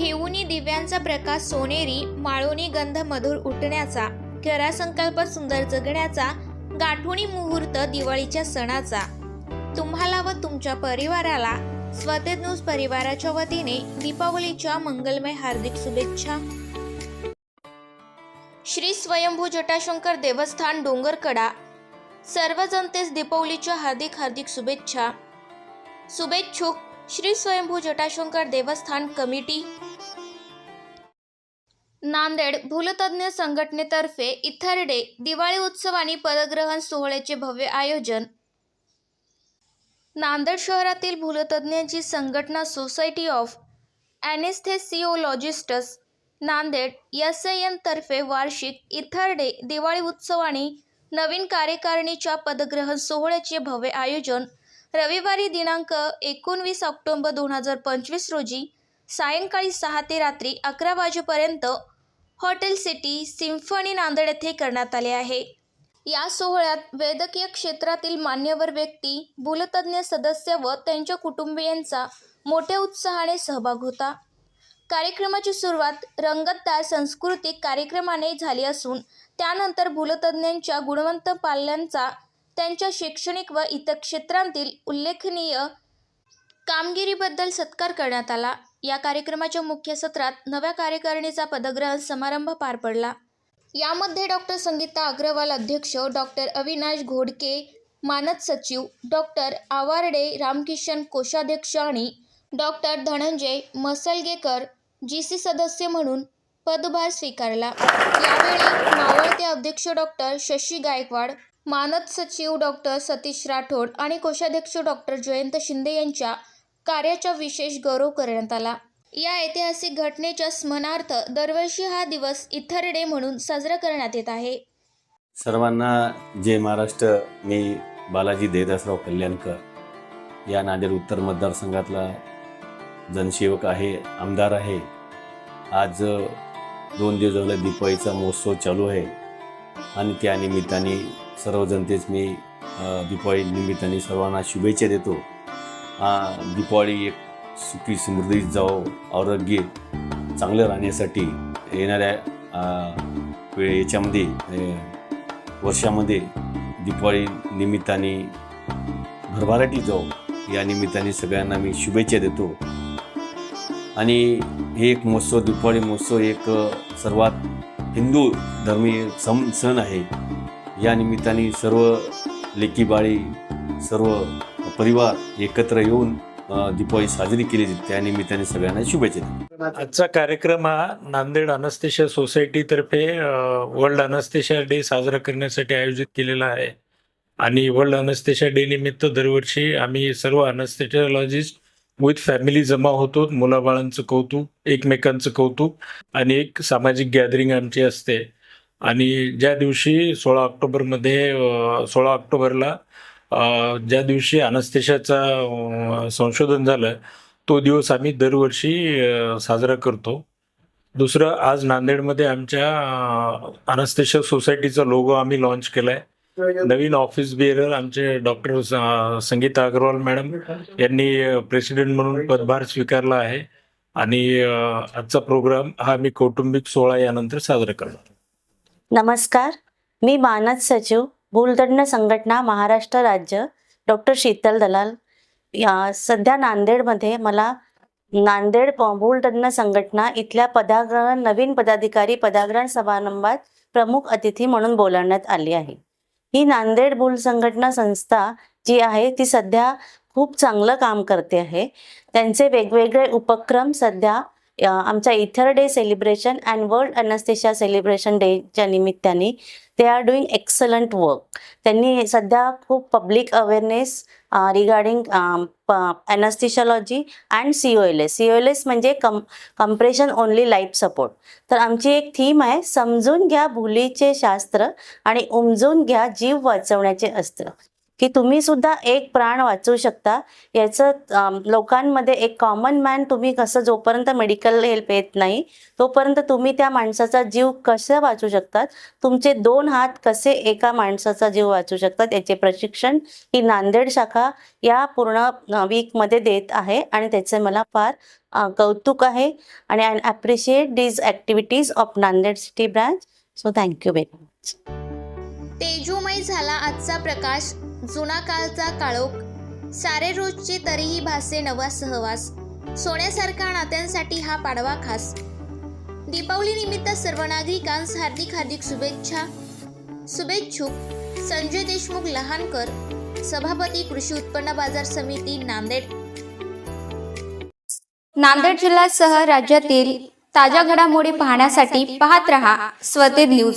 घेऊनी दिव्यांचा प्रकाश सोनेरी माळोनी गंध मधुर उठण्याचा करा संकल्प सुंदर जगण्याचा गाठुणी मुहूर्त दिवाळीच्या सणाचा. तुम्हाला व तुमच्या परिवाराला स्वतेज न्यूज परिवाराच्या वतीने दीपावलीच्या मंगलमय हार्दिक शुभेच्छा. श्री स्वयंभू जटाशंकर देवस्थान डोंगरकडा. सर्व जनतेस दीपावलीच्या हार्दिक हार्दिक शुभेच्छा. शुभेच्छुक श्री स्वयंभू जटाशंकर देवस्थान कमिटी. नांदेड भूलतज्ञ संघटनेतर्फे इथरडे दिवाळी उत्सव आणि पदग्रहण सोहळ्याचे भव्य आयोजन. नांदेड शहरातील भूलतज्ञांची संघटना society of anaesthesiologists Nanded S I N तर्फे वार्षिक इथरडे दिवाळी उत्सव आणि नवीन कार्यकारिणीच्या पदग्रहण सोहळ्याचे भव्य आयोजन रविवारी दिनांक एकोणवीस ऑक्टोंबर दोन हजार पंचवीस रोजी सायंकाळी सहा ते रात्री अकरा वाजेपर्यंत हॉटेल सिटी सिम्फनी नांदेड येथे करण्यात आले आहे. या सोहळ्यात वैद्यकीय क्षेत्रातील मान्यवर व्यक्ती भूलतज्ञ सदस्य व त्यांच्या कुटुंबियांचा मोठ्या उत्साहाने सहभाग होता. कार्यक्रमाची सुरुवात रंगतदार सांस्कृतिक कार्यक्रमाने झाली असून त्यानंतर भूलतज्ञांच्या गुणवंत पाल्यांचा त्यांच्या शैक्षणिक व इतर क्षेत्रांतील उल्लेखनीय कामगिरीबद्दल सत्कार करण्यात आला. या कार्यक्रमाच्या मुख्य सत्रात नव्या कार्यकारिणीचा पदग्रहण समारंभ पार पडला. यामध्ये डॉक्टर संगीता अग्रवाल अध्यक्ष डॉक्टर अविनाश घोडके मानद सचिव डॉक्टर आवार्डे रामकिशन कोषाध्यक्ष आणि doctor Dhananjay Masalgekar G C सदस्य म्हणून पदभार स्वीकारला. यावेळी मावळते अध्यक्ष डॉक्टर शशी गायकवाड मानद सचिव डॉक्टर सतीश राठोड आणि कोषाध्यक्ष डॉक्टर जयंत शिंदे यांच्या कार्याचा विशेष गौरव करण्यात आला. या ऐतिहासिक घटनेच्या स्मरणार्थ दरवर्षी हा दिवस इथर डे म्हणून साजरा करण्यात येत आहे. सर्वांना जय महाराष्ट्र. मी बालाजी देदासराव कल्याणकर. या नांदेड उत्तर मतदारसंघातला जनसेवक आहे आमदार आहे. आज दोन दिवस झालं दीपावलीचा महोत्सव चालू आहे. आणि त्यानिमित्ताने सर्व जनतेच मी अ, दिपाळी निमित्ताने सर्वांना शुभेच्छा देतो. आ, एक सुखी समृद्धी जाओ आरोग्य चांगलं राहण्यासाठी येणाऱ्या याच्यामध्ये वर्षामध्ये दिपाळी निमित्ताने भरभराटी जाऊ या निमित्ताने सगळ्यांना मी शुभेच्छा देतो. आणि हे एक महोत्सव दिपाळी महोत्सव एक सर्वात हिंदू धर्मीय सम सण आहे. या निमित्ताने सर्व लेकीबाळी सर्व परिवार एकत्र येऊन दीपावली साजरी केली त्या निमित्ताने सगळ्यांना शुभेच्छा आजचा कार्यक्रम हा नांदेड अनस्तेशिया सोसायटीतर्फे वर्ल्ड अनस्तेशिया डे साजरा करण्यासाठी आयोजित केलेला आहे. आणि वर्ल्ड अनस्तेशिया डे निमित्त दरवर्षी आम्ही सर्व अनस्तेशियोलॉजिस्ट विथ फॅमिली जमा होतो. मुलाबाळांचं कौतुक एकमेकांचं कौतुक आणि एक सामाजिक गॅदरिंग आमची असते. आणि ज्या दिवशी सोळा ऑक्टोबरमध्ये सोळा ऑक्टोबरला ज्या दिवशी अनस्तेशाचा संशोधन झालं तो दिवस आम्ही दरवर्षी साजरा करतो. दुसरं आज नांदेडमध्ये आमच्या अनस्तेशा सोसायटीचा लोगो आम्ही लॉन्च केला आहे नवीन ऑफिस बिअरर आमचे डॉक्टर संगीता अग्रवाल मॅडम यांनी प्रेसिडेंट म्हणून पदभार स्वीकारला आहे. आणि आजचा प्रोग्राम हा मी कौटुंबिक सोहळा यानंतर साजरा करणार. नमस्कार. मी मानद सचिव भूलदंड संघटना महाराष्ट्र राज्य डॉक्टर शीतल दलाल. या सध्या नांदेडमध्ये मला नांदेड प- भूलदंड संघटना इथल्या पदाग्रहण नवीन पदाधिकारी पदाग्रहण समारंभात प्रमुख अतिथी म्हणून बोलावण्यात आली आहे. ही नांदेड भूल संघटना संस्था जी आहे ती सध्या खूप चांगलं काम करते आहे. त्यांचे वेगवेगळे उपक्रम सध्या आमच्या ether day celebration and world anaesthesia celebration डेच्या निमित्ताने they are doing excellent work त्यांनी सध्या खूप public awareness regarding anaesthesiology and C O L S C O L S म्हणजे come compression only life support तर आमची एक थीम आहे समजून घ्या भुलीचे शास्त्र आणि उमजून घ्या जीव वाचवण्याचे अस्त्र. की तुम्ही सुद्धा एक प्राण वाचू शकता. याचं लोकांमध्ये एक कॉमन मॅन तुम्ही कसं जोपर्यंत मेडिकल हेल्प येत नाही तोपर्यंत तुम्ही त्या माणसाचा जीव कसं वाचू शकतात? तुमचे दोन हात कसे एका माणसाचा जीव वाचू शकतात? याचे प्रशिक्षण ही नांदेड शाखा या पूर्ण वीकमध्ये देत आहे आणि त्याचे मला फार कौतुक आहे. आणि I appreciate these activities of Nanded city branch so thank you very much तेजोमय झाला आजचा प्रकाश. जुना काळचा काळोख. सारे रोजचे तरीही भासे नवा सहवास. सोन्यासारख्या नात्यांसाठी हा पाडवा खास. दीपावली निमित्त सर्व नागरिकांस हार्दिक हार्दिक शुभेच्छा. शुभेच्छुक. संजय देशमुख लहानकर. सभापती कृषी उत्पन्न बाजार समिती नांदेड. नांदेड जिल्ह्यासह राज्यातील ताज्या घडामोडी पाहण्यासाठी पाहत रहा स्वते न्यूज.